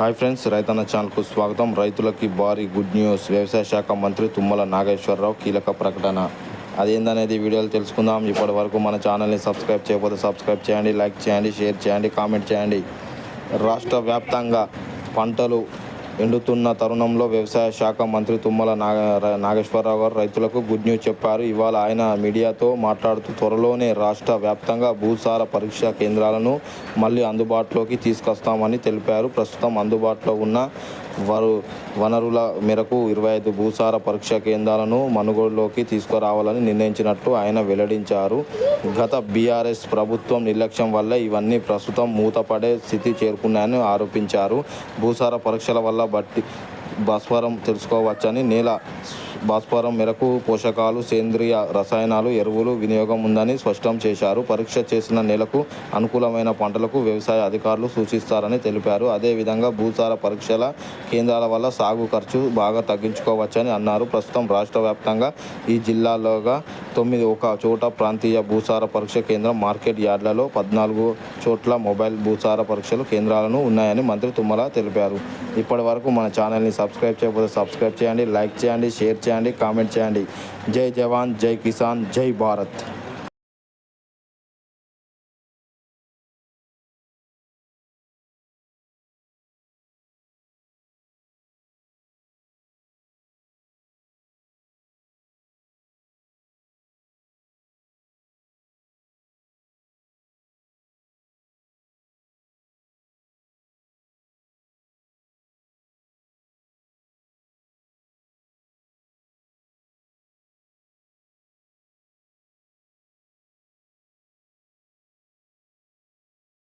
Hi friends రైతన్న ఛానల్కు స్వాగతం. రైతులకి భారీ గుడ్ న్యూస్. వ్యవసాయ శాఖ మంత్రి తుమ్మల నాగేశ్వరరావు కీలక ప్రకటన. అదేందనేది వీడియోలు తెలుసుకుందాం. ఇప్పటి వరకు మన ఛానల్ని సబ్స్క్రైబ్ చేయకపోతే సబ్స్క్రైబ్ చేయండి లైక్ చేయండి షేర్ చేయండి కామెంట్ చేయండి. రాష్ట్ర వ్యాప్తంగా పంటలు ఎండుతున్న తరుణంలో వ్యవసాయ శాఖ మంత్రి తుమ్మల నాగ నాగేశ్వరరావు గారు రైతులకు గుడ్ న్యూస్ చెప్పారు. ఇవాళ ఆయన మీడియాతో మాట్లాడుతూ త్వరలోనే రాష్ట్ర వ్యాప్తంగా భూసార పరీక్ష కేంద్రాలను మళ్ళీ అందుబాటులోకి తీసుకొస్తామని తెలిపారు. ప్రస్తుతం అందుబాటులో ఉన్న వరు వనరుల మేరకు ఇరవై ఐదు భూసార పరీక్ష కేంద్రాలను మనుగోడులోకి తీసుకురావాలని నిర్ణయించినట్టు ఆయన వెల్లడించారు. గత బీఆర్ఎస్ ప్రభుత్వం నిర్లక్ష్యం వల్ల ఇవన్నీ ప్రస్తుతం మూతపడే స్థితి చేరుకున్నాయని ఆరోపించారు. భూసార పరీక్షల వల్ల బట్టి భాస్వరం తెలుసుకోవచ్చని నేల భాస్వరం మేరకు పోషకాలు సేంద్రియ రసాయనాలు ఎరువులు వినియోగం ఉందని స్పష్టం చేశారు. పరీక్ష చేసిన నెలకు అనుకూలమైన పంటలకు వ్యవసాయ అధికారులు సూచిస్తారని తెలిపారు. అదేవిధంగా భూసార పరీక్షల కేంద్రాల వల్ల సాగు ఖర్చు బాగా తగ్గించుకోవచ్చని అన్నారు. ప్రస్తుతం రాష్ట్ర వ్యాప్తంగా ఈ జిల్లాలోగా తొమ్మిది ఒక చోట ప్రాంతీయ భూసార పరీక్ష కేంద్రం మార్కెట్ యార్డ్లలో పద్నాలుగు చోట్ల మొబైల్ భూసార పరీక్షలు కేంద్రాలను ఉన్నాయని మంత్రి తుమ్మల తెలిపారు. ఇప్పటి వరకు మన ఛానల్ని సబ్స్క్రైబ్ చేయకపోతే సబ్స్క్రైబ్ చేయండి లైక్ చేయండి షేర్ చేయండి కామెంట్ చేయండి. జై జవాన్ జై కిసాన్ జై భారత్.